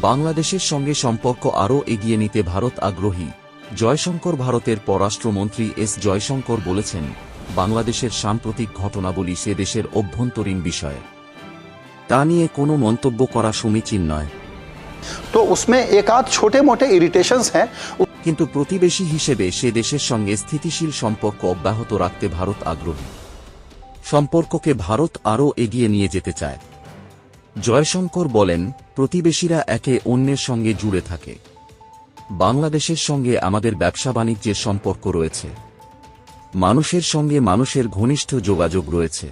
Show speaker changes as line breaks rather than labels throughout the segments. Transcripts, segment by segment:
বাংলাদেশের সঙ্গে সম্পর্ক আরও এগিয়ে নিতে ভারত আগ্রহী। জয়শঙ্কর ভারতের পররাষ্ট্রমন্ত্রী এস জয়শঙ্কর বলেছেন বাংলাদেশের সাম্প্রতিক ঘটনাবলী সে দেশের অভ্যন্তরীণ বিষয়। তা নিয়ে কোনো মন্তব্য করা সমীচীন নয়।
তো উসমে একাধ ছোটে মোটে ইরিটেশন হ্যাঁ।
কিন্তু প্রতিবেশী হিসেবে সে দেশের সঙ্গে স্থিতিশীল সম্পর্ক অব্যাহত রাখতে ভারত আগ্রহী। সম্পর্ককে ভারত আরও এগিয়ে নিয়ে যেতে চায়। জয়শঙ্কর বলেন প্রতিবেশীরা একে অন্যের সঙ্গে জুড়ে থাকে। বাংলাদেশের সঙ্গে আমাদের ব্যবসা বাণিজ্যের সম্পর্ক রয়েছে। মানুষের সঙ্গে মানুষের ঘনিষ্ঠ যোগাযোগ রয়েছে।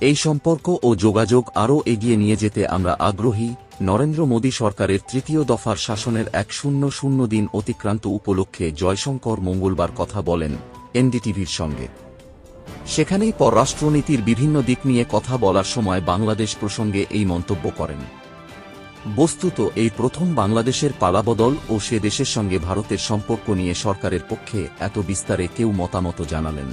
এই সম্পর্ক ও যোগাযোগ আরও এগিয়ে নিয়ে যেতে আমরা আগ্রহী, নরেন্দ্র মোদী সরকারের তৃতীয় দফার শাসনের এক শূন্য শূন্য দিন অতিক্রান্ত উপলক্ষে জয়শঙ্কর মঙ্গলবার কথা বলেন এনডিটিভির সঙ্গে। সেখানেই পররাষ্ট্রনীতির বিভিন্ন দিক নিয়ে কথা বলার সময় বাংলাদেশ প্রসঙ্গে এই মন্তব্য করেন। বস্তুত এই প্রথম বাংলাদেশের পালাবদল ও সে দেশের সঙ্গে ভারতের সম্পর্ক নিয়ে সরকারের পক্ষে এত বিস্তারে কেউ মতামত জানালেন।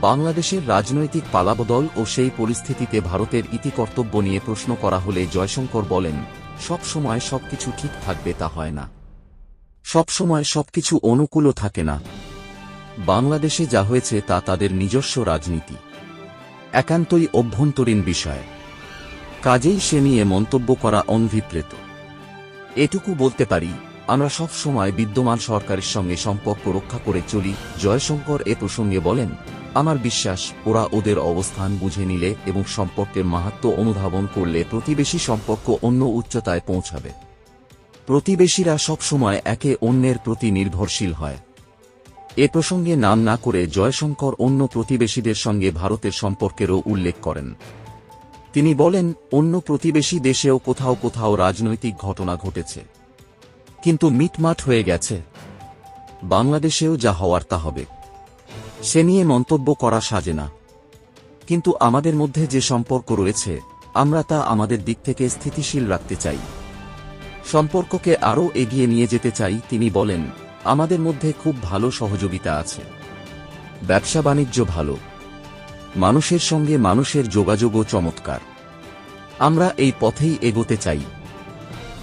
বাংলাদেশের রাজনৈতিক পালাবদল ও সেই পরিস্থিতিতে ভারতের ইতিকর্তব্য নিয়ে প্রশ্ন করা হলে জয়শঙ্কর বলেন, সব সময় সবকিছু ঠিক থাকবে তা হয় না। সব সময় সবকিছু অনুকূলও থাকে না। বাংলাদেশে যা হয়েছে তা তাদের নিজস্ব রাজনীতি। একান্তই অভ্যন্তরীণ বিষয়। কাজেই সে নিয়ে মন্তব্য করা অনভিপ্রেত। এটুকু বলতে পারি, আমরা সব সময় বিদ্যমান সরকারের সঙ্গে সম্পর্ক রক্ষা করে চলি, জয়শঙ্কর এ প্রসঙ্গে বলেন, আমার বিশ্বাস, ওরা ওদের অবস্থান বুঝে নিলে এবং সম্পর্কের মাহাত্ম অনুধাবন করলে প্রতিবেশী সম্পর্ক অন্য উচ্চতায় পৌঁছাবে। প্রতিবেশীরা সবসময় একে অন্যের প্রতি নির্ভরশীল হয়। এ প্রসঙ্গে নাম না করে জয়শঙ্কর অন্য প্রতিবেশীদের সঙ্গে ভারতের সম্পর্কেরও উল্লেখ করেন। তিনি বলেন, অন্য প্রতিবেশী দেশেও কোথাও কোথাও রাজনৈতিক ঘটনা ঘটেছে। কিন্তু মিটমাট হয়ে গেছে। বাংলাদেশেও যা হওয়ার তা হবে। সে নিয়ে মন্তব্য করা সাজে না। কিন্তু আমাদের মধ্যে যে সম্পর্ক রয়েছে, আমরা তা আমাদের দিক থেকে স্থিতিশীল রাখতে চাই। সম্পর্ককে আরও এগিয়ে নিয়ে যেতে চাই, তিনি বলেন, আমাদের মধ্যে খুব ভালো সহযোগিতা আছে। ব্যবসা বাণিজ্য ভালো। মানুষের সঙ্গে মানুষের যোগাযোগও চমৎকার। আমরা এই পথেই এগোতে চাই।